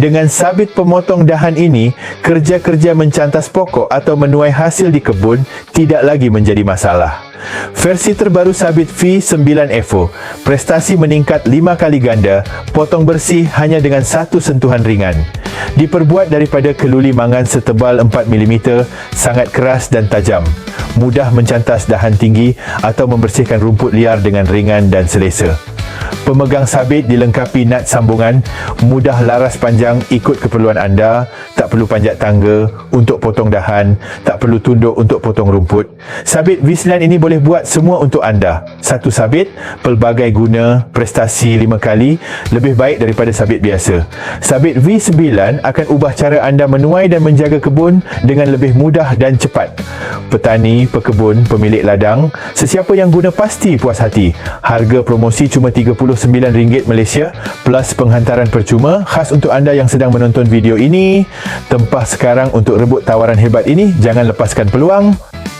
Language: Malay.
Dengan sabit pemotong dahan ini, kerja-kerja mencantas pokok atau menuai hasil di kebun tidak lagi menjadi masalah. Versi terbaru sabit V9 Evo, prestasi meningkat 5 kali ganda, potong bersih hanya dengan satu sentuhan ringan. Diperbuat daripada keluli mangan setebal 4 mm, sangat keras dan tajam. Mudah mencantas dahan tinggi atau membersihkan rumput liar dengan ringan dan selesa. Pemegang sabit dilengkapi nut sambungan, mudah laras panjang ikut keperluan anda, perlu panjat tangga untuk potong dahan, tak perlu tunduk untuk potong rumput. Sabit V9 ini boleh buat semua untuk anda. Satu sabit, pelbagai guna, prestasi lima kali, lebih baik daripada sabit biasa. Sabit V9 akan ubah cara anda menuai dan menjaga kebun dengan lebih mudah dan cepat. Petani, pekebun, pemilik ladang, sesiapa yang guna pasti puas hati. Harga promosi cuma RM39 Malaysia plus penghantaran percuma khas untuk anda yang sedang menonton video ini. Tempah sekarang untuk rebut tawaran hebat ini. Jangan lepaskan peluang.